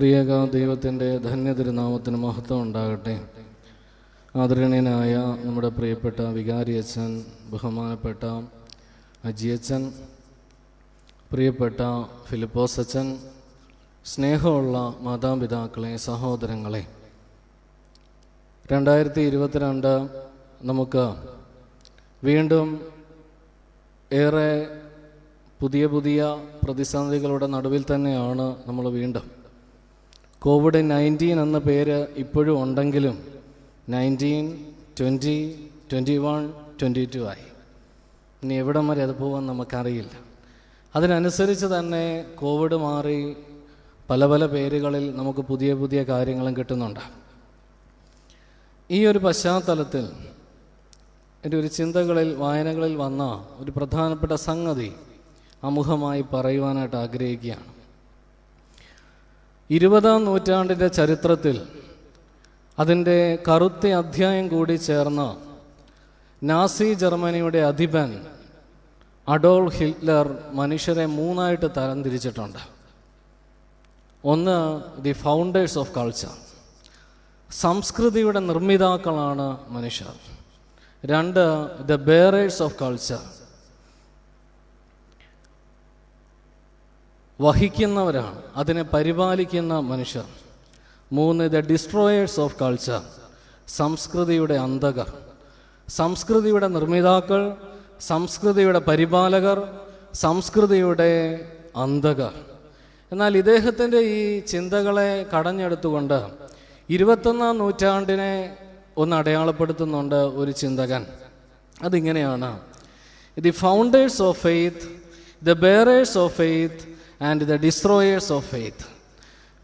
പ്രിയക ദൈവത്തിന്റെ ധന്യതിരുനാമത്തിന് മഹത്വം ഉണ്ടാകട്ടെ. ആദരണീയനായ നമ്മുടെ പ്രിയപ്പെട്ട വികാരി അച്ഛൻ ബഹുമാനപ്പെട്ട അജിയച്ചൻ പ്രിയപ്പെട്ട ഫിലിപ്പോസ് അച്ഛൻ സ്നേഹമുള്ള മാതാപിതാക്കളെ സഹോദരങ്ങളെ. രണ്ടായിരത്തി ഇരുപത്തിരണ്ട് നമുക്ക് വീണ്ടും ഏറെ പുതിയ പുതിയ പ്രതിസന്ധികളുടെ നടുവിൽ തന്നെയാണ് നമ്മൾ വീണ്ടും കോവിഡ് നയന്റീൻ എന്ന പേര് ഇപ്പോഴും ഉണ്ടെങ്കിലും nineteen twenty twenty one twenty two ആയി. ഇനി എവിടം വരെ അത് പോകാൻ നമുക്കറിയില്ല. അതിനനുസരിച്ച് തന്നെ കോവിഡ് മാറി പല പല പേരുകളിൽ നമുക്ക് പുതിയ പുതിയ കാര്യങ്ങളും കിട്ടുന്നുണ്ട്. ഈ ഒരു പശ്ചാത്തലത്തിൽ എന്റെ ഒരു ചിന്തകളിൽ വായനകളിൽ വന്ന ഒരു പ്രധാനപ്പെട്ട സംഗതി അമുഖമായി പറയുവാനായിട്ട് ആഗ്രഹിക്കുകയാണ്. ഇരുപതാം നൂറ്റാണ്ടിന്റെ ചരിത്രത്തിൽ അതിന്റെ കറുത്ത അധ്യായം കൂടി ചേർന്ന നാസി ജർമ്മനിയുടെ അധിപൻ അഡോൾ ഹിറ്റ്ലർ മനുഷ്യരെ മൂന്നായിട്ട് തരംതിരിച്ചിട്ടുണ്ട്. ഒന്ന് ദി ഫൗണ്ടേഴ്സ് ഓഫ് കൾച്ചർ സംസ്കൃതിയുടെ നിർമ്മിതാക്കളാണ് മനുഷ്യർ. രണ്ട് ദ ബേറേഴ്സ് ഓഫ് കൾച്ചർ വഹിക്കുന്നവരാണ്. അതിനെ പരിപാലിക്കുന്ന മനുഷ്യർ. മൂന്ന് ദ ഡിസ്ട്രോയേഴ്സ് ഓഫ് കൾച്ചർ സംസ്കൃതിയുടെ അന്ധകർ. സംസ്കൃതിയുടെ നിർമ്മിതാക്കൾ സംസ്കൃതിയുടെ പരിപാലകർ സംസ്കൃതിയുടെ അന്ധകർ. എന്നാൽ ഇദ്ദേഹത്തിന്റെ ഈ ചിന്തകളെ കടഞ്ഞെടുത്തുകൊണ്ട് ഇരുപത്തൊന്നാം നൂറ്റാണ്ടിനെ ഒന്ന് അടയാളപ്പെടുത്തുന്നുണ്ട് ഒരു ചിന്തകൻ. അതിങ്ങനെയാണ്. The founders of faith the bearers of faith and the destroyers of faith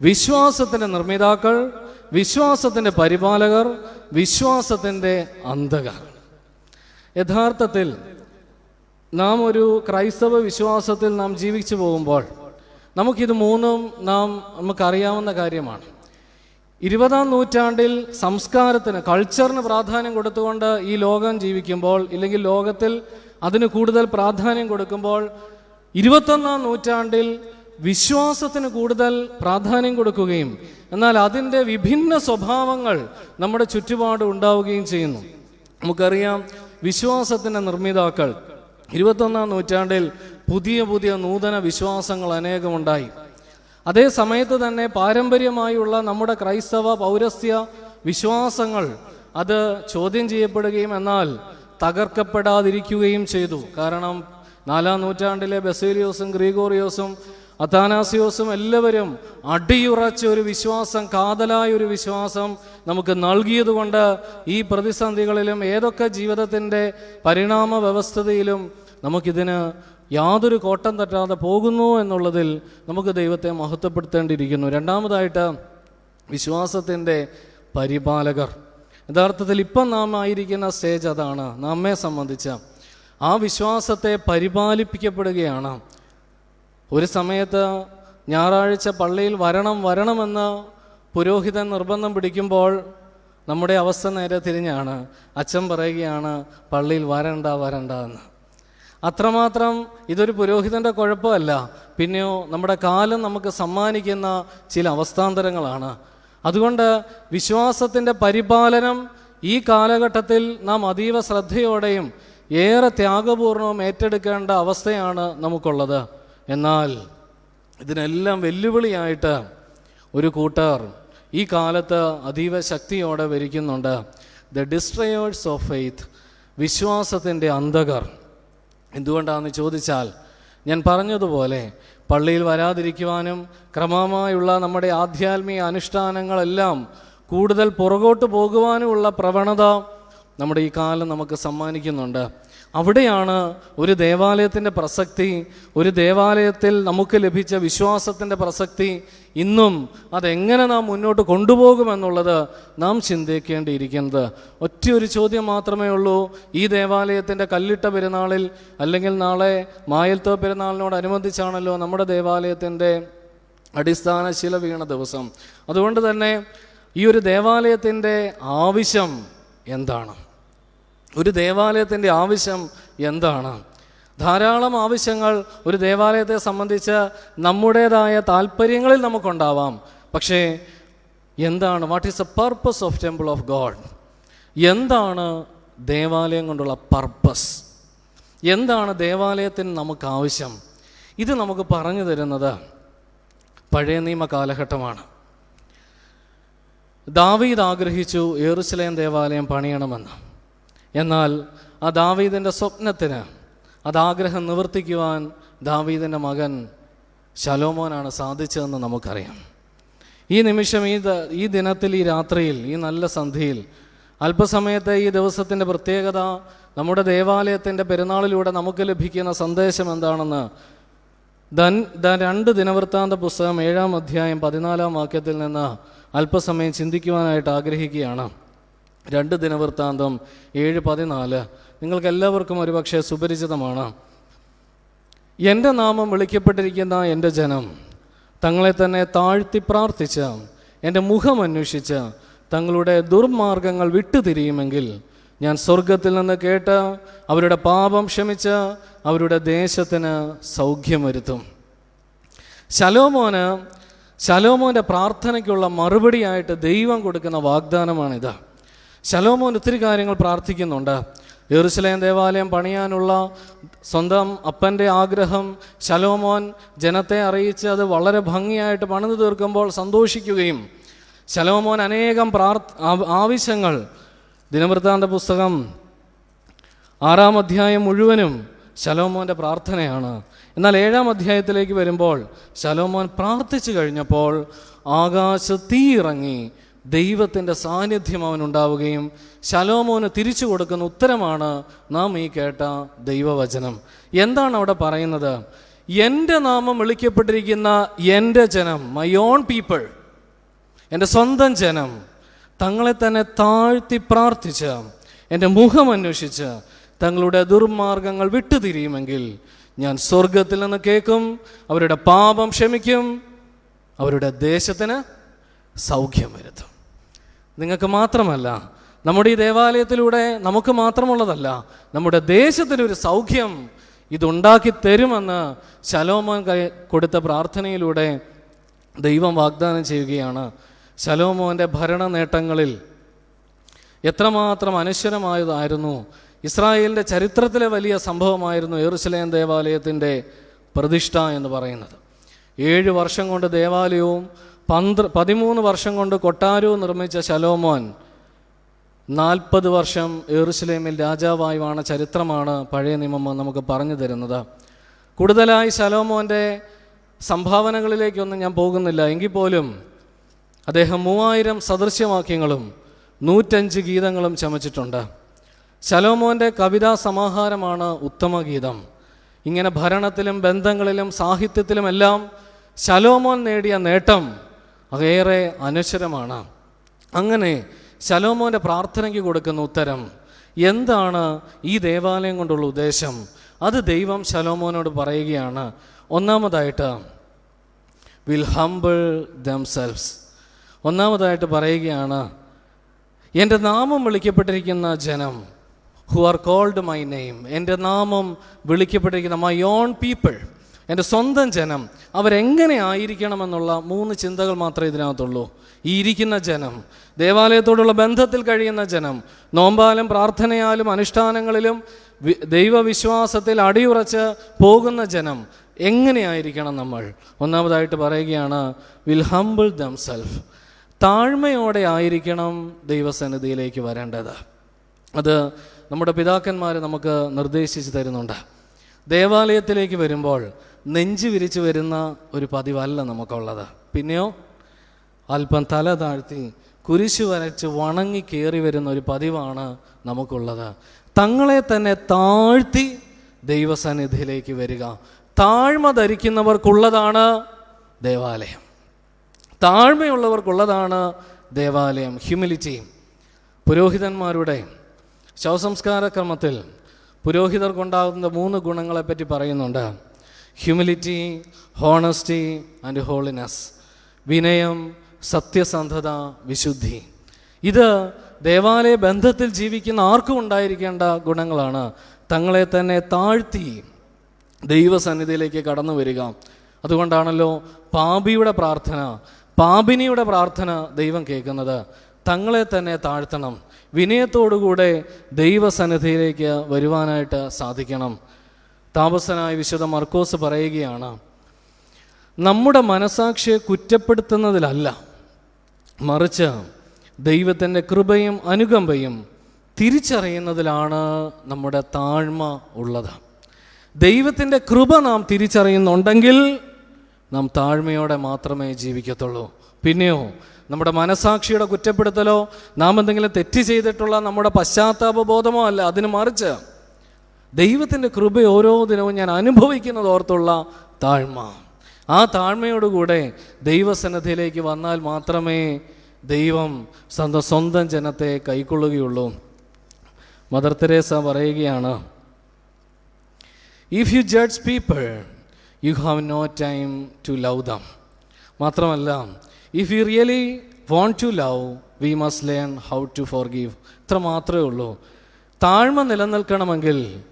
വിശ്വാസത്തിന്റെ നിർമ്മിതാക്കൾ വിശ്വാസത്തിന്റെ പരിപാലകർ വിശ്വാസത്തിന്റെ അന്ധകർ. യഥാർത്ഥത്തിൽ നാം ഒരു ക്രൈസ്തവ വിശ്വാസത്തിൽ നാം ജീവിച്ചു പോകുമ്പോൾ നമുക്കിത് മൂന്നും നാം നമുക്കറിയാവുന്ന കാര്യമാണ്. ഇരുപതാം നൂറ്റാണ്ടിൽ സംസ്കാരത്തിന് കൾച്ചറിന് പ്രാധാന്യം കൊടുത്തുകൊണ്ട് ഈ ലോകം ജീവിക്കുമ്പോൾ ഇല്ലെങ്കിൽ ലോകത്തിൽ അതിന് കൂടുതൽ പ്രാധാന്യം കൊടുക്കുമ്പോൾ ഇരുപത്തൊന്നാം നൂറ്റാണ്ടിൽ വിശ്വാസത്തിന് കൂടുതൽ പ്രാധാന്യം കൊടുക്കുകയും എന്നാൽ അതിന്റെ വിഭിന്ന സ്വഭാവങ്ങൾ നമ്മുടെ ചുറ്റുപാട് ഉണ്ടാവുകയും ചെയ്യുന്നു. നമുക്കറിയാം വിശ്വാസത്തിന്റെ നിർമ്മിതാക്കൾ ഇരുപത്തൊന്നാം നൂറ്റാണ്ടിൽ പുതിയ പുതിയ നൂതന വിശ്വാസങ്ങൾ അനേകമുണ്ടായി. അതേ സമയത്ത് തന്നെ പാരമ്പര്യമായുള്ള നമ്മുടെ ക്രൈസ്തവ പൗരസ്ത്യ വിശ്വാസങ്ങൾ അത് ചോദ്യം ചെയ്യപ്പെടുകയും എന്നാൽ തകർക്കപ്പെടാതിരിക്കുകയും ചെയ്തു. കാരണം നാലാം നൂറ്റാണ്ടിലെ ബസേലിയോസും ഗ്രീഗോറിയോസും അഥാനാസിയോസും എല്ലാവരും അടിയുറച്ച ഒരു വിശ്വാസം കാതലായ ഒരു വിശ്വാസം നമുക്ക് നൽകിയതുകൊണ്ട് ഈ പ്രതിസന്ധികളിലും ഏതൊക്കെ ജീവിതത്തിന്റെ പരിണാമ വ്യവസ്ഥതയിലും നമുക്കിതിന് യാതൊരു കോട്ടം തട്ടാതെ പോകുന്നു എന്നുള്ളതിൽ നമുക്ക് ദൈവത്തെ മഹത്വപ്പെടുത്തേണ്ടിയിരിക്കുന്നു. രണ്ടാമതായിട്ട് വിശ്വാസത്തിന്റെ പരിപാലകർ. യഥാർത്ഥത്തിൽ ഇപ്പം നാം ആയിരിക്കുന്ന സ്റ്റേജ് അതാണ്. നമ്മെ സംബന്ധിച്ച ആ വിശ്വാസത്തെ പരിപാലിപ്പിക്കപ്പെടുകയാണ്. ഒരു സമയത്ത് ഞായറാഴ്ച പള്ളിയിൽ വരണം വരണമെന്ന് പുരോഹിതൻ നിർബന്ധം പിടിക്കുമ്പോൾ നമ്മുടെ അവസ്ഥ നേരെ തിരിഞ്ഞാണ്. അച്ഛൻ പറയുകയാണ് പള്ളിയിൽ വരണ്ട വരണ്ട എന്ന്. അത്രമാത്രം ഇതൊരു പുരോഹിതന്റെ കുഴപ്പമല്ല. പിന്നെയോ നമ്മുടെ കാലം നമുക്ക് സമ്മാനിക്കുന്ന ചില അവസ്ഥാന്തരങ്ങളാണ്. അതുകൊണ്ട് വിശ്വാസത്തിന്റെ പരിപാലനം ഈ കാലഘട്ടത്തിൽ നാം അതീവ ശ്രദ്ധയോടെയും ഏറെ ത്യാഗപൂർണവും ഏറ്റെടുക്കേണ്ട അവസ്ഥയാണ് നമുക്കുള്ളത്. എന്നാൽ ഇതിനെല്ലാം വെല്ലുവിളിയായിട്ട് ഒരു കൂട്ടർ ഈ കാലത്ത് അതീവ ശക്തിയോടെ വരിക്കുന്നുണ്ട് ദ ഡിസ്ട്രയേഴ്സ് ഓഫ് ഫെയ്ത്ത് വിശ്വാസത്തിന്റെ അന്ധകർ. എന്തുകൊണ്ടാണെന്ന് ചോദിച്ചാൽ ഞാൻ പറഞ്ഞതുപോലെ പള്ളിയിൽ വരാതിരിക്കുവാനും ക്രമമായുള്ള നമ്മുടെ ആധ്യാത്മിക അനുഷ്ഠാനങ്ങളെല്ലാം കൂടുതൽ പുറകോട്ട് പോകുവാനുമുള്ള പ്രവണത നമ്മുടെ ഈ കാലം നമുക്ക് സമ്മാനിക്കുന്നുണ്ട്. അവിടെയാണ് ഒരു ദേവാലയത്തിന്റെ പ്രസക്തി ഒരു ദേവാലയത്തിൽ നമുക്ക് ലഭിച്ച വിശ്വാസത്തിന്റെ പ്രസക്തി. ഇന്നും അതെങ്ങനെ നാം മുന്നോട്ട് കൊണ്ടുപോകുമെന്നുള്ളത് നാം ചിന്തിക്കേണ്ടിയിരിക്കുന്നത്. ഒറ്റ ഒരു ചോദ്യം മാത്രമേ ഉള്ളൂ. ഈ ദേവാലയത്തിന്റെ കല്ലിട്ട പെരുന്നാളിൽ അല്ലെങ്കിൽ നാളെ മായൽത്തോ പെരുന്നാളിനോടനുബന്ധിച്ചാണല്ലോ നമ്മുടെ ദേവാലയത്തിന്റെ അടിസ്ഥാന ശില വീണ ദിവസം. അതുകൊണ്ട് തന്നെ ഈ ഒരു ദേവാലയത്തിന്റെ ആവശ്യം എന്താണ്? ഒരു ദേവാലയത്തിന്റെ ആവശ്യം എന്താണ്? ധാരാളം ആവശ്യങ്ങൾ ഒരു ദേവാലയത്തെ സംബന്ധിച്ച് നമ്മുടേതായ താല്പര്യങ്ങളിൽ നമുക്കുണ്ടാവാം. പക്ഷേ എന്താണ്? What is a purpose of temple of God എന്താണ് ദേവാലയം കൊണ്ടുള്ള പർപ്പസ് എന്താണ് ദേവാലയത്തിന് നമുക്ക് ആവശ്യം? ഇത് നമുക്ക് പറഞ്ഞു തരുന്നത് പഴയ നിയമ കാലഘട്ടമാണ്. ദാവീദ് ആഗ്രഹിച്ചു ഏറുസലേം ദേവാലയം പണിയണമെന്ന്. എന്നാൽ ആ ദാവീദിന്റെ സ്വപ്നത്തിന് അതാഗ്രഹം നിവർത്തിക്കുവാൻ ദാവീദിന്റെ മകൻ ശലോമോനാണ് സാധിച്ചതെന്ന് നമുക്കറിയാം. ഈ നിമിഷം ഈ ഈ ദിനത്തിൽ ഈ രാത്രിയിൽ ഈ നല്ല സന്ധിയിൽ അല്പസമയത്തെ ഈ ദിവസത്തിന്റെ പ്രത്യേകത നമ്മുടെ ദേവാലയത്തിന്റെ പെരുന്നാളിലൂടെ നമുക്ക് ലഭിക്കുന്ന സന്ദേശം എന്താണെന്ന് ദ രണ്ട് ദിനവൃത്താന്ത പുസ്തകം ഏഴാം അധ്യായം പതിനാലാം വാക്യത്തിൽ നിന്ന് അല്പസമയം ചിന്തിക്കുവാനായിട്ട് ആഗ്രഹിക്കുകയാണ്. രണ്ട് ദിനവൃത്താന്തം ഏഴ് പതിനാല്. നിങ്ങൾക്ക് എല്ലാവർക്കും ഒരുപക്ഷെ സുപരിചിതമാണ്. എന്റെ നാമം വിളിക്കപ്പെട്ടിരിക്കുന്ന എന്റെ ജനം തങ്ങളെ തന്നെ താഴ്ത്തി പ്രാർത്ഥിച്ച് എന്റെ മുഖം അന്വേഷിച്ച് തങ്ങളുടെ ദുർമാർഗങ്ങൾ വിട്ടുതിരിയുമെങ്കിൽ ഞാൻ സ്വർഗത്തിൽ നിന്ന് കേട്ട് അവരുടെ പാപം ക്ഷമിച്ച് അവരുടെ ദേശത്തിന് സൗഖ്യം വരുത്തും. ശലോമോന് ശലോമോന്റെ പ്രാർത്ഥനയ്ക്കുള്ള മറുപടിയായിട്ട് ദൈവം കൊടുക്കുന്ന വാഗ്ദാനമാണിത്. ശലോമോൻ ഒത്തിരി കാര്യങ്ങൾ പ്രാർത്ഥിക്കുന്നുണ്ട്. യെറുസലേം ദേവാലയം പണിയാനുള്ള സ്വന്തം അപ്പന്റെ ആഗ്രഹം ശലോമോൻ ജനത്തെ അറിയിച്ച് അത് വളരെ ഭംഗിയായിട്ട് പണിതു തീർക്കുമ്പോൾ സന്തോഷിക്കുകയും ശലോമോൻ അനേകം പ്രാർത്ഥ ആവശ്യങ്ങൾ. ദിനവൃത്താന്ത പുസ്തകം ആറാം അധ്യായം മുഴുവനും ശലോമോന്റെ പ്രാർത്ഥനയാണ്. എന്നാൽ ഏഴാം അധ്യായത്തിലേക്ക് വരുമ്പോൾ ശലോമോൻ പ്രാർത്ഥിച്ചു കഴിഞ്ഞപ്പോൾ ആകാശ തീ ഇറങ്ങി ദൈവത്തിന്റെ സാന്നിധ്യം അവനുണ്ടാവുകയും ശലോമോന് തിരിച്ചു കൊടുക്കുന്ന ഉത്തരമാണ് നാം ഈ കേട്ട ദൈവവചനം. എന്താണ് അവിടെ പറയുന്നത്? എന്റെ നാമം വിളിക്കപ്പെട്ടിരിക്കുന്ന എന്റെ ജനം മൈ ഓൺ പീപ്പിൾ എന്റെ സ്വന്തം ജനം തങ്ങളെ തന്നെ താഴ്ത്തി പ്രാർത്ഥിച്ച് എന്റെ മുഖം അന്വേഷിച്ച് തങ്ങളുടെ ദുർമാർഗങ്ങൾ വിട്ടുതിരിയുമെങ്കിൽ ഞാൻ സ്വർഗത്തിൽ നിന്ന് കേൾക്കും അവരുടെ പാപം ക്ഷമിക്കും അവരുടെ ദേശത്തിന് സൗഖ്യം വരുത്തും. നിങ്ങൾക്ക് മാത്രമല്ല നമ്മുടെ ഈ ദേവാലയത്തിലൂടെ നമുക്ക് മാത്രമുള്ളതല്ല നമ്മുടെ ദേശത്തിനൊരു സൗഖ്യം ഇതുണ്ടാക്കി തരുമെന്ന് ശലോമോൻ കൊടുത്ത പ്രാർത്ഥനയിലൂടെ ദൈവം വാഗ്ദാനം ചെയ്യുകയാണ്. ശലോമോന്റെ ഭരണ നേട്ടങ്ങളിൽ എത്രമാത്രം അനശ്വരമായതായിരുന്നു ഇസ്രായേലിന്റെ ചരിത്രത്തിലെ വലിയ സംഭവമായിരുന്നു എറുസലേം ദേവാലയത്തിന്റെ പ്രതിഷ്ഠ എന്ന് പറയുന്നത്. ഏഴ് വർഷം കൊണ്ട് ദേവാലയവും പന്ത്ര പതിമൂന്ന് വർഷം കൊണ്ട് കൊട്ടാരവും നിർമ്മിച്ച ശലോമോൻ നാൽപ്പത് വർഷം എറുസലേമിൽ രാജാവായി വാണ ചരിത്രമാണ് പഴയ നിയമം നമുക്ക് പറഞ്ഞു തരുന്നത്. കൂടുതലായി ശലോമോന്റെ സംഭാവനകളിലേക്കൊന്നും ഞാൻ പോകുന്നില്ല. എങ്കിൽ പോലും അദ്ദേഹം മൂവായിരം സദൃശ്യവാക്യങ്ങളും നൂറ്റഞ്ച് ഗീതങ്ങളും ചമച്ചിട്ടുണ്ട്. ശലോമോന്റെ കവിതാ സമാഹാരമാണ് ഉത്തമഗീതം ഇങ്ങനെ ഭരണത്തിലും ബന്ധങ്ങളിലും സാഹിത്യത്തിലുമെല്ലാം ശലോമോൻ നേടിയ നേട്ടം അതേറെ അനശ്വരമാണ്. അങ്ങനെ ശലോമോന്റെ പ്രാർത്ഥനയ്ക്ക് കൊടുക്കുന്ന ഉത്തരം എന്താണ് ഈ ദേവാലയം കൊണ്ടുള്ള ഉദ്ദേശം? അത് ദൈവം ശലോമോനോട് പറയുകയാണ്. ഒന്നാമതായിട്ട് വിൽ ഹംബിൾ ദംസെൽസ് ഒന്നാമതായിട്ട് പറയുകയാണ് എന്റെ നാമം വിളിക്കപ്പെട്ടിരിക്കുന്ന ജനം who are called my name എന്റെ നാമം വിളിക്കപ്പെട്ടിരിക്കുന്ന മൈ ഓൺ പീപ്പിൾ എന്റെ സ്വന്തം ജനം അവരെങ്ങനെ ആയിരിക്കണമെന്നുള്ള മൂന്ന് ചിന്തകൾ മാത്രമേ ഇതിനകത്തുള്ളൂ. ഈ ഇരിക്കുന്ന ജനം ദേവാലയത്തോടുള്ള ബന്ധത്തിൽ കഴിയുന്ന ജനം നോമ്പാലും പ്രാർത്ഥനയാലും അനുഷ്ഠാനങ്ങളിലും ദൈവവിശ്വാസത്തിൽ അടിയുറച്ച് പോകുന്ന ജനം എങ്ങനെയായിരിക്കണം നമ്മൾ? ഒന്നാമതായിട്ട് പറയുകയാണ് വിൽ ഹംബിൾ ദം സെൽഫ് താഴ്മയോടെ ആയിരിക്കണം ദൈവസന്നിധിയിലേക്ക് വരേണ്ടത്. അത് നമ്മുടെ പിതാക്കന്മാർ നമുക്ക് നിർദ്ദേശിച്ച് തരുന്നുണ്ട്. ദേവാലയത്തിലേക്ക് വരുമ്പോൾ നെഞ്ചു വിരിച്ചു വരുന്ന ഒരു പതിവല്ല നമുക്കുള്ളത്. പിന്നെയോ? അല്പം തല താഴ്ത്തി കുരിശു വരച്ച് വണങ്ങി കയറി വരുന്ന ഒരു പതിവാണ് നമുക്കുള്ളത്. തങ്ങളെ തന്നെ താഴ്ത്തി ദൈവസന്നിധിയിലേക്ക് വരിക. താഴ്മ ധരിക്കുന്നവർക്കുള്ളതാണ് ദേവാലയം. താഴ്മയുള്ളവർക്കുള്ളതാണ് ദേവാലയം. ഹ്യൂമിലിറ്റി പുരോഹിതന്മാരുടെ ശവസംസ്കാര ക്രമത്തിൽ പുരോഹിതർക്കുണ്ടാകുന്ന മൂന്ന് ഗുണങ്ങളെപ്പറ്റി പറയുന്നുണ്ട്. ഹ്യൂമിലിറ്റി ഹോണസ്റ്റി ആൻഡ് ഹോളിനെസ് വിനയം സത്യസന്ധത വിശുദ്ധി. ഇത് ദേവാലയ ബന്ധത്തിൽ ജീവിക്കുന്ന ആർക്കും ഉണ്ടായിരിക്കേണ്ട ഗുണങ്ങളാണ്. തങ്ങളെ തന്നെ താഴ്ത്തി ദൈവസന്നിധിയിലേക്ക് കടന്നു വരിക. അതുകൊണ്ടാണല്ലോ പാപിയുടെ പ്രാർത്ഥന പാപിനിയുടെ പ്രാർത്ഥന ദൈവം കേൾക്കുന്നത്. തങ്ങളെ തന്നെ താഴ്ത്തണം. വിനയത്തോടുകൂടെ ദൈവസന്നിധിയിലേക്ക് വരുവാനായിട്ട് സാധിക്കണം. താപസനായ വിശുദ്ധ മർക്കോസ് പറയുകയാണ് നമ്മുടെ മനസാക്ഷിയെ കുറ്റപ്പെടുത്തുന്നതിലല്ല മറിച്ച് ദൈവത്തിന്റെ കൃപയും അനുകമ്പയും തിരിച്ചറിയുന്നതിലാണ് നമ്മുടെ താഴ്മ ഉള്ളത്. ദൈവത്തിന്റെ കൃപ നാം തിരിച്ചറിയുന്നുണ്ടെങ്കിൽ നാം താഴ്മയോടെ മാത്രമേ ജീവിക്കത്തുള്ളൂ. പിന്നെയോ നമ്മുടെ മനസാക്ഷിയുടെ കുറ്റപ്പെടുത്തലോ നാം എന്തെങ്കിലും തെറ്റ് ചെയ്തിട്ടുള്ള നമ്മുടെ പശ്ചാത്താപബോധമോ അല്ല അതിന് മറിച്ച് ദൈവത്തിന്റെ കൃപ ഓരോ ദിനവും ഞാൻ അനുഭവിക്കുന്നത് ഓർത്തുള്ള താഴ്മ. ആ താഴ്മയോടുകൂടെ ദൈവസന്നദ്ധിയിലേക്ക് വന്നാൽ മാത്രമേ ദൈവം സ്വന്തം സ്വന്തം ജനത്തെ കൈക്കൊള്ളുകയുള്ളൂ. മദർ തെരേസ പറയുകയാണ് if you judge people you have no time to love them മാത്രമല്ല if you really want to love we must learn how to forgive ഇത്ര മാത്രമേ ഉള്ളൂ. താഴ്മ നിലനിൽക്കണമെങ്കിൽ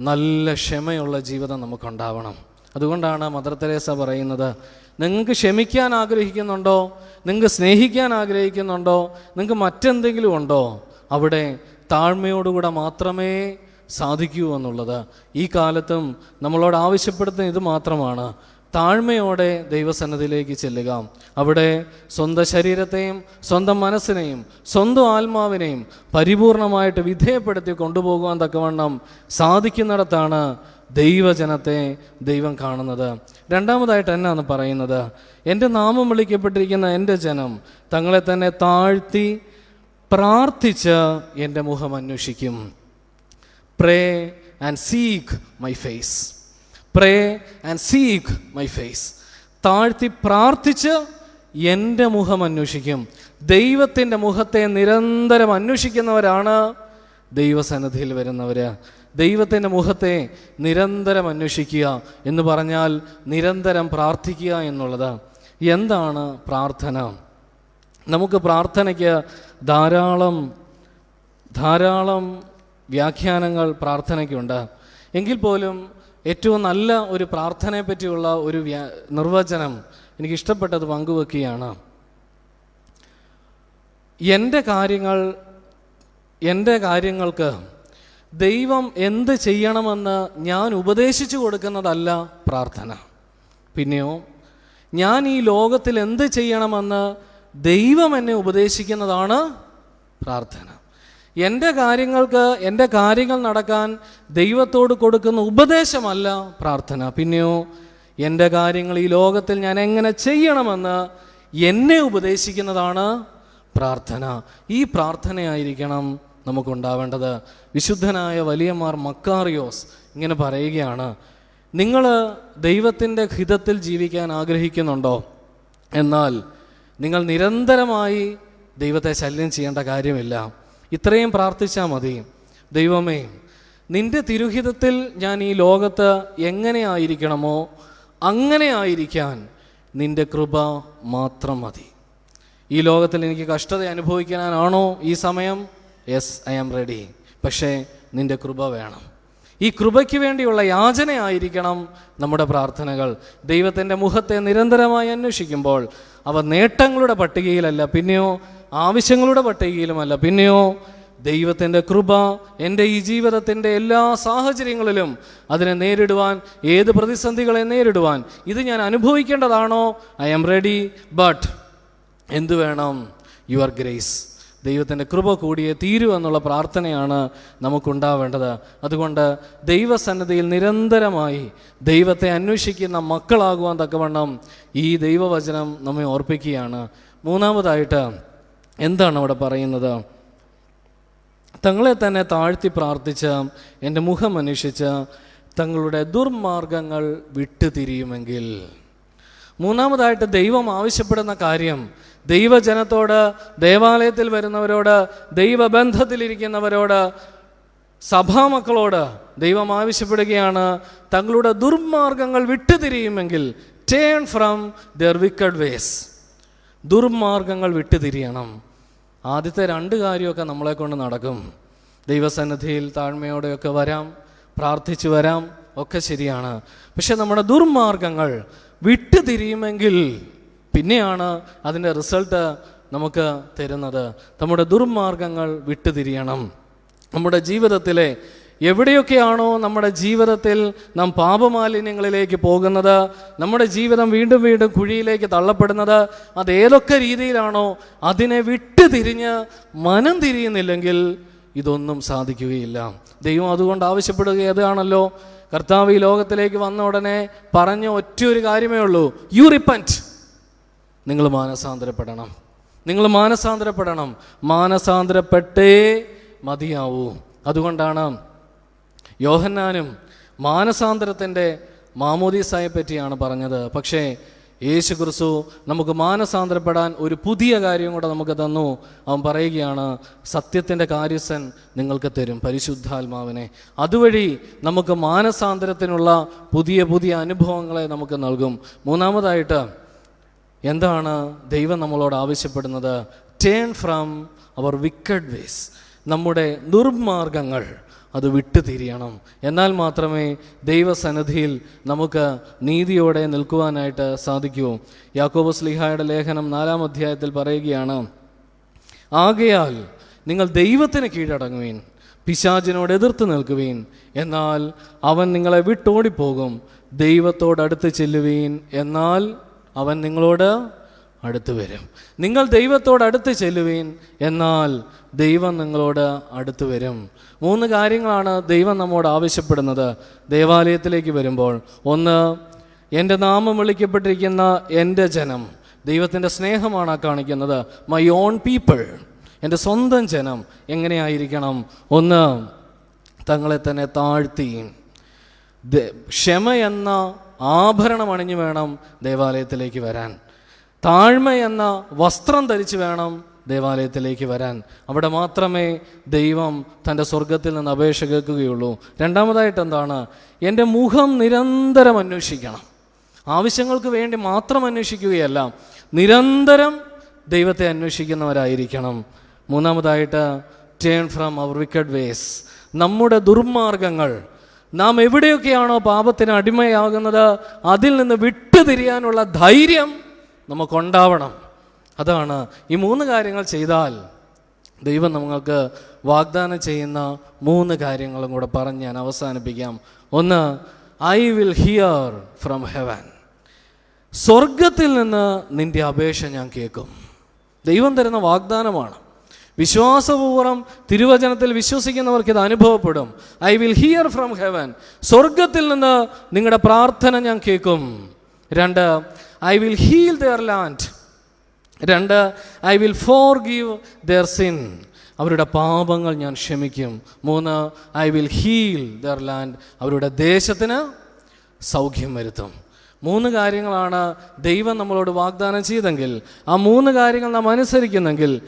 നല്ല ക്ഷമയുള്ള ജീവിതം നമുക്കുണ്ടാവണം. അതുകൊണ്ടാണ് മദർ തെരേസ പറയുന്നത് നിങ്ങൾക്ക് ക്ഷമിക്കാൻ ആഗ്രഹിക്കുന്നുണ്ടോ? നിങ്ങൾക്ക് സ്നേഹിക്കാൻ ആഗ്രഹിക്കുന്നുണ്ടോ? നിങ്ങൾക്ക് മറ്റെന്തെങ്കിലും ഉണ്ടോ? അവിടെ താഴ്മയോടുകൂടെ മാത്രമേ സാധിക്കൂ എന്നുള്ളത്. ഈ കാലത്തും നമ്മളോട് ആവശ്യപ്പെടുത്തുന്ന ഇത് മാത്രമാണ്. താഴ്മയോടെ ദൈവസന്നദ്ധിയിലേക്ക് ചെല്ലുക. അവിടെ സ്വന്തം ശരീരത്തെയും സ്വന്തം മനസ്സിനെയും സ്വന്തം ആത്മാവിനെയും പരിപൂർണമായിട്ട് വിധേയപ്പെടുത്തി കൊണ്ടുപോകുവാൻ തക്കവണ്ണം സാധിക്കുന്നിടത്താണ് ദൈവജനത്തെ ദൈവം കാണുന്നത്. രണ്ടാമതായിട്ട് എന്നാണ് പറയുന്നത്? എന്റെ നാമം വിളിക്കപ്പെട്ടിരിക്കുന്ന എന്റെ ജനം തങ്ങളെ തന്നെ താഴ്ത്തി പ്രാർത്ഥിച്ച് എന്റെ മുഖം അന്വേഷിക്കും. Pray and seek my face pray and seek my face താഴ്ത്തി പ്രാർത്ഥിച്ച് എന്റെ മുഖം അന്വേഷിക്കും. ദൈവത്തിന്റെ മുഖത്തെ നിരന്തരം അന്വേഷിക്കുന്നവരാണ് ദൈവസന്നിധിയിൽ വരുന്നവർ ദൈവത്തിന്റെ മുഖത്തെ നിരന്തരം അന്വേഷിക്കുക എന്ന് പറഞ്ഞാൽ നിരന്തരം പ്രാർത്ഥിക്കുക എന്നുള്ളത്. എന്താണ് പ്രാർത്ഥന? നമുക്ക് പ്രാർത്ഥനയ്ക്ക് ധാരാളം ധാരാളം വ്യാഖ്യാനങ്ങൾ പ്രാർത്ഥനയ്ക്കുണ്ട്. എങ്കിൽ പോലും ഏറ്റവും നല്ല ഒരു പ്രാർത്ഥനയെ പറ്റിയുള്ള ഒരു നിർവചനം എനിക്ക് ഇഷ്ടപ്പെട്ടത് പങ്കുവെക്കുകയാണ്. എന്റെ കാര്യങ്ങൾ എന്റെ കാര്യങ്ങൾക്ക് ദൈവം എന്ത് ചെയ്യണമെന്ന് ഞാൻ ഉപദേശിച്ചു കൊടുക്കുന്നതല്ല പ്രാർത്ഥന. പിന്നെയോ ഞാൻ ഈ ലോകത്തിൽ എന്ത് ചെയ്യണമെന്ന് ദൈവം എന്നെ ഉപദേശിക്കുന്നതാണ് പ്രാർത്ഥന. എന്റെ കാര്യങ്ങൾക്ക് എന്റെ കാര്യങ്ങൾ നടക്കാൻ ദൈവത്തോട് കൊടുക്കുന്ന ഉപദേശമല്ല പ്രാർത്ഥന. പിന്നെയോ എന്റെ കാര്യങ്ങൾ ഈ ലോകത്തിൽ ഞാൻ എങ്ങനെ ചെയ്യണമെന്ന് എന്നെ ഉപദേശിക്കുന്നതാണ് പ്രാർത്ഥന. ഈ പ്രാർത്ഥനയായിരിക്കണം നമുക്കുണ്ടാവേണ്ടത്. വിശുദ്ധനായ വലിയമാർ മക്കാറിയോസ് ഇങ്ങനെ പറയുകയാണ് നിങ്ങൾ ദൈവത്തിന്റെ ഹിതത്തിൽ ജീവിക്കാൻ ആഗ്രഹിക്കുന്നുണ്ടോ? എന്നാൽ നിങ്ങൾ നിരന്തരമായി ദൈവത്തെ ശല്യം ചെയ്യേണ്ട കാര്യമില്ല. ഇത്രയും പ്രാർത്ഥിച്ചാൽ മതി. ദൈവമേ നിന്റെ തിരുഹിതത്തിൽ ഞാൻ ഈ ലോകത്ത് എങ്ങനെ ആയിരിക്കണമോ അങ്ങനെ ആയിരിക്കാൻ നിന്റെ കൃപ മാത്രം മതി. ഈ ലോകത്തിൽ എനിക്ക് കഷ്ടത അനുഭവിക്കാനാണോ ഈ സമയം? യെസ് ഐ ആം റെഡി പക്ഷേ നിന്റെ കൃപ വേണം. ഈ കൃപയ്ക്ക് വേണ്ടിയുള്ള യാചനയായിരിക്കണം നമ്മുടെ പ്രാർത്ഥനകൾ. ദൈവത്തിന്റെ മുഖത്തെ നിരന്തരമായി അന്വേഷിക്കുമ്പോൾ അവ നേട്ടങ്ങളുടെ പട്ടികയിലല്ല. പിന്നെയോ ആവശ്യങ്ങളുടെ പട്ടികയിലുമല്ല. പിന്നെയോ ദൈവത്തിന്റെ കൃപ എന്റെ ഈ ജീവിതത്തിന്റെ എല്ലാ സാഹചര്യങ്ങളിലും അതിനെ നേരിടുവാൻ ഏത് പ്രതിസന്ധികളെ നേരിടുവാൻ ഇത് ഞാൻ അനുഭവിക്കേണ്ടതാണോ? ഐ ആം റെഡി ബട്ട് എന്തു വേണം? യുവർ ഗ്രേസ് ദൈവത്തിന്റെ കൃപ കൂടിയേ തീരൂ എന്നുള്ള പ്രാർത്ഥനയാണ് നമുക്കുണ്ടാവേണ്ടത്. അതുകൊണ്ട് ദൈവസന്നദ്ധിയിൽ നിരന്തരമായി ദൈവത്തെ അന്വേഷിക്കുന്ന മക്കളാകുവാൻ തക്കവണ്ണം ഈ ദൈവവചനം നമ്മെ ഓർപ്പിക്കുകയാണ്. മൂന്നാമതായിട്ട് എന്താണ് അവിടെ പറയുന്നത്? തങ്ങളെ തന്നെ താഴ്ത്തി പ്രാർത്ഥിച്ച് എന്റെ മുഖം അന്വേഷിച്ച് തങ്ങളുടെ ദുർമാർഗങ്ങൾ വിട്ടുതിരിയുമെങ്കിൽ. മൂന്നാമതായിട്ട് ദൈവം ആവശ്യപ്പെടുന്ന കാര്യം ദൈവജനത്തോട് ദേവാലയത്തിൽ വരുന്നവരോട് ദൈവബന്ധത്തിലിരിക്കുന്നവരോട് സഭാമക്കളോട് ദൈവം ആവശ്യപ്പെടുകയാണ് തങ്ങളുടെ ദുർമാർഗങ്ങൾ വിട്ടുതിരിയുമെങ്കിൽ. Turn from their wicked ways ദുർമാർഗങ്ങൾ വിട്ടുതിരിയണം. ആദ്യത്തെ രണ്ട് കാര്യമൊക്കെ നമ്മളെ കൊണ്ട് നടക്കും. ദൈവസന്നിധിയിൽ താഴ്മയോടെയൊക്കെ വരാം പ്രാർത്ഥിച്ചു വരാം ഒക്കെ ശരിയാണ്. പക്ഷെ നമ്മുടെ ദുർമാർഗങ്ങൾ വിട്ടുതിരിയുമെങ്കിൽ പിന്നെയാണ് അതിന്റെ റിസൾട്ട് നമുക്ക് തരുന്നത്. നമ്മുടെ ദുർമാർഗങ്ങൾ വിട്ടുതിരിയണം. നമ്മുടെ ജീവിതത്തിലെ എവിടെയൊക്കെയാണോ നമ്മുടെ ജീവിതത്തിൽ നാം പാപമാലിന്യങ്ങളിലേക്ക് പോകുന്നത് നമ്മുടെ ജീവിതം വീണ്ടും വീണ്ടും കുഴിയിലേക്ക് തള്ളപ്പെടുന്നത് അതേതൊക്കെ രീതിയിലാണോ അതിനെ വിട്ടുതിരിഞ്ഞ് മനം തിരിയുന്നില്ലെങ്കിൽ ഇതൊന്നും സാധിക്കുകയില്ല. ദൈവം അതുകൊണ്ട് ആവശ്യപ്പെടുക ഏതാണല്ലോ? കർത്താവ് ഈ ലോകത്തിലേക്ക് വന്ന ഉടനെ പറഞ്ഞ ഒറ്റ ഒരു കാര്യമേ ഉള്ളൂ. യു റിപ്പന്റ് നിങ്ങൾ മാനസാന്തരപ്പെടണം. നിങ്ങൾ മാനസാന്തരപ്പെടണം. മാനസാന്തരപ്പെട്ടേ മതിയാവൂ. അതുകൊണ്ടാണ് യോഹന്നാനും മാനസാന്തരത്തിന്റെ മാമോദീസായെ പറ്റിയാണ് പറഞ്ഞത്. പക്ഷേ യേശു ക്രിസ്തു നമുക്ക് മാനസാന്തരപ്പെടാൻ ഒരു പുതിയ കാര്യം കൂടെ നമുക്ക് തന്നു. അവൻ പറയുകയാണ് സത്യത്തിന്റെ കാര്യസൻ നിങ്ങൾക്ക് തരും പരിശുദ്ധാത്മാവിനെ. അതുവഴി നമുക്ക് മാനസാന്തരത്തിനുള്ള പുതിയ പുതിയ അനുഭവങ്ങളെ നമുക്ക് നൽകും. മൂന്നാമതായിട്ട് എന്താണ് ദൈവം നമ്മളോട് ആവശ്യപ്പെടുന്നത്? Turn from our wicked ways നമ്മുടെ ദുർമാർഗങ്ങൾ അത് വിട്ടുതിരിയണം എന്നാൽ മാത്രമേ ദൈവസന്നിധിയിൽ നമുക്ക് നീതിയോടെ നിൽക്കുവാനായിട്ട് സാധിക്കൂ. യാക്കോബ് സ്ലിഹായുടെ ലേഖനം നാലാം അധ്യായത്തിൽ പറയുകയാണ് ആകയാൽ നിങ്ങൾ ദൈവത്തിന് കീഴടങ്ങുവീൻ പിശാചിനോട് എതിർത്ത് നിൽക്കുവീൻ എന്നാൽ അവൻ നിങ്ങളെ വിട്ടോടിപ്പോകും ദൈവത്തോടടുത്ത് ചെല്ലുവീൻ എന്നാൽ അവൻ നിങ്ങളോട് അടുത്ത് വരും. നിങ്ങൾ ദൈവത്തോട് അടുത്ത് ചെല്ലുവീൻ എന്നാൽ ദൈവം നിങ്ങളോട് അടുത്ത് വരും. മൂന്ന് കാര്യങ്ങളാണ് ദൈവം നമ്മോട് ആവശ്യപ്പെടുന്നത്. ദേവാലയത്തിലേക്ക് വരുമ്പോൾ ഒന്ന് എന്റെ നാമം വിളിക്കപ്പെട്ടിരിക്കുന്ന എന്റെ ജനം ദൈവത്തിന്റെ സ്നേഹമാണ് കാണിക്കുന്നത്. മൈ ഓൺ പീപ്പിൾ എന്റെ സ്വന്തം ജനം എങ്ങനെയായിരിക്കണം? ഒന്ന് തങ്ങളെ തന്നെ താഴ്ത്തി ക്ഷമ എന്ന ആഭരണം അണിഞ്ഞു വേണം ദേവാലയത്തിലേക്ക് വരാൻ. താഴ്മ എന്ന വസ്ത്രം ധരിച്ച് വേണം ദേവാലയത്തിലേക്ക് വരാൻ. അവിടെ മാത്രമേ ദൈവം തന്റെ സ്വർഗത്തിൽ നിന്ന് അപേക്ഷ കേൾക്കുകയുള്ളൂ. രണ്ടാമതായിട്ട് എന്താണ്? എന്റെ മുഖം നിരന്തരം അന്വേഷിക്കണം. ആവശ്യങ്ങൾക്ക് വേണ്ടി മാത്രം അന്വേഷിക്കുകയല്ല നിരന്തരം ദൈവത്തെ അന്വേഷിക്കുന്നവരായിരിക്കണം. മൂന്നാമതായിട്ട് turn from our wicked ways നമ്മുടെ ദുർമാർഗങ്ങൾ. നാം എവിടെയൊക്കെയാണോ പാപത്തിന് അടിമയാകുന്നത് അതിൽ നിന്ന് വിട്ടുതിരിയാനുള്ള ധൈര്യം നമുക്കുണ്ടാവണം. അതാണ് ഈ മൂന്ന് കാര്യങ്ങൾ ചെയ്താൽ ദൈവം നമ്മൾക്ക് വാഗ്ദാനം ചെയ്യുന്ന മൂന്ന് കാര്യങ്ങളും കൂടെ പറഞ്ഞ് ഞാൻ അവസാനിപ്പിക്കാം. ഒന്ന് I will hear from heaven സ്വർഗത്തിൽ നിന്ന് നിന്റെ അപേക്ഷ ഞാൻ കേൾക്കും. ദൈവം തരുന്ന വാഗ്ദാനമാണ്. വിശ്വാസപൂർവം തിരുവചനത്തിൽ വിശ്വസിക്കുന്നവർക്ക് ഇത് അനുഭവപ്പെടും. I will hear from heaven സ്വർഗത്തിൽ നിന്ന് നിങ്ങളുടെ പ്രാർത്ഥന ഞാൻ കേൾക്കും. രണ്ട് I will heal their land രണ്ട് I will forgive their sin അവരുടെ പാപങ്ങൾ ഞാൻ ക്ഷമിക്കും. മൂന്ന് I will heal their land അവരുടെ ദേശത്തിന് സൗഖ്യം വരുത്തും. മൂന്ന് കാര്യങ്ങളാണ് ദൈവം നമ്മളോട് വാഗ്ദാനം ചെയ്തെങ്കിൽ ആ മൂന്ന് കാര്യങ്ങൾ നാം അനുസരിക്കുന്നെങ്കിൽ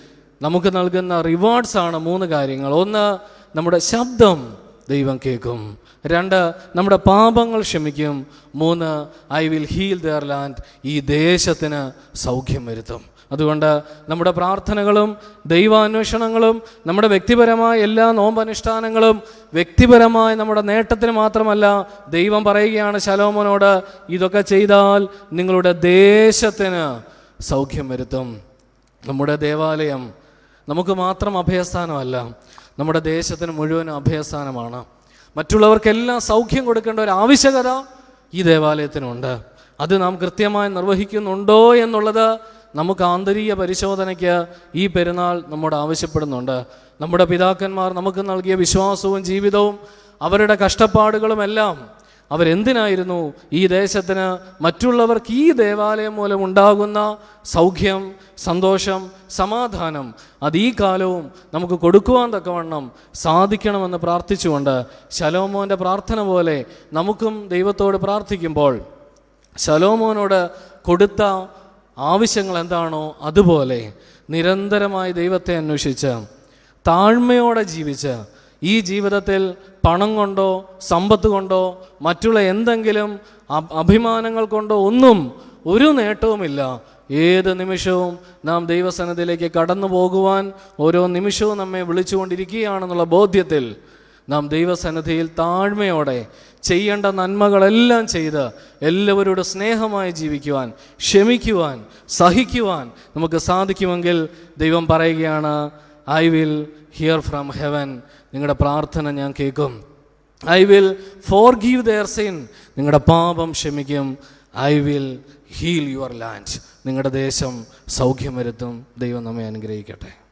നമുക്ക് നൽകുന്ന റിവാർഡ്സാണ് മൂന്ന് കാര്യങ്ങൾ. ഒന്ന് നമ്മുടെ ശബ്ദം ദൈവം കേൾക്കും. രണ്ട് നമ്മുടെ പാപങ്ങൾ ക്ഷമിക്കും. മൂന്ന് I will heal their land ഈ ദേശത്തിന് സൗഖ്യം വരുത്തും. അതുകൊണ്ട് നമ്മുടെ പ്രാർത്ഥനകളും ദൈവാന്വേഷണങ്ങളും നമ്മുടെ വ്യക്തിപരമായ എല്ലാ നോമ്പനുഷ്ഠാനങ്ങളും വ്യക്തിപരമായ നമ്മുടെ നേട്ടത്തിന് മാത്രമല്ല ദൈവം പറയുകയാണ് ശലോമോനോട് ഇതൊക്കെ ചെയ്താൽ നിങ്ങളുടെ ദേശത്തിന് സൗഖ്യം വരുത്തും. നമ്മുടെ ദേവാലയം നമുക്ക് മാത്രം അഭയസ്ഥാനമല്ല നമ്മുടെ ദേശത്തിന് മുഴുവൻ അഭയസ്ഥാനമാണ്. മറ്റുള്ളവർക്കെല്ലാം സൗഖ്യം കൊടുക്കേണ്ട ഒരു ആവശ്യകത ഈ ദേവാലയത്തിനുണ്ട്. അത് നാം കൃത്യമായി നിർവഹിക്കുന്നുണ്ടോ എന്നുള്ളത് നമുക്ക് ആന്തരിക പരിശോധനയ്ക്ക് ഈ പെരുന്നാൾ നമ്മോട് ആവശ്യപ്പെടുന്നുണ്ട്. നമ്മുടെ പിതാക്കന്മാർ നമുക്ക് നൽകിയ വിശ്വാസവും ജീവിതവും അവരുടെ കഷ്ടപ്പാടുകളുമെല്ലാം അവരെന്തിനായിരുന്നു ഈ ദേശത്തിന് മറ്റുള്ളവർക്ക് ഈ ദേവാലയം മൂലം ഉണ്ടാകുന്ന സൗഖ്യം സന്തോഷം സമാധാനം അത് ഈ കാലവും നമുക്ക് കൊടുക്കുവാൻ തക്കവണ്ണം സാധിക്കണമെന്ന് പ്രാർത്ഥിച്ചുകൊണ്ട് ശലോമോന്റെ പ്രാർത്ഥന പോലെ നമുക്കും ദൈവത്തോട് പ്രാർത്ഥിക്കുമ്പോൾ ശലോമോനോട് കൊടുത്ത ആവശ്യങ്ങൾ എന്താണോ അതുപോലെ നിരന്തരമായി ദൈവത്തെ അന്വേഷിച്ച് താഴ്മയോടെ ജീവിച്ച് ഈ ജീവിതത്തിൽ പണം കൊണ്ടോ സമ്പത്ത് കൊണ്ടോ മറ്റുള്ള എന്തെങ്കിലും അഭിമാനങ്ങൾ കൊണ്ടോ ഒന്നും ഒരു നേട്ടവുമില്ല. ഏത് നിമിഷവും നാം ദൈവസനത്തിലേക്ക് കടന്നു പോകുവാൻ ഓരോ നിമിഷവും നമ്മെ വിളിച്ചുകൊണ്ടിരിക്കുകയാണെന്നുള്ള ബോധ്യത്തിൽ നാം ദൈവസന്നിധിയിൽ താഴ്മയോടെ ചെയ്യേണ്ട നന്മകളെല്ലാം ചെയ്ത് എല്ലാവരോട് സ്നേഹമായി ജീവിക്കുവാൻ ക്ഷമിക്കുവാൻ സഹിക്കുവാൻ നമുക്ക് സാധിക്കുമെങ്കിൽ ദൈവം പറയുകയാണ് I will hear from heaven നിങ്ങളുടെ പ്രാർത്ഥന ഞാൻ കേൾക്കും. I will forgive their sin നിങ്ങളുടെ പാപം ക്ഷമിക്കും. I will heal your land നിങ്ങളുടെ ദേശം സൗഖ്യം വരുത്തും. ദൈവം നമ്മെ അനുഗ്രഹിക്കട്ടെ.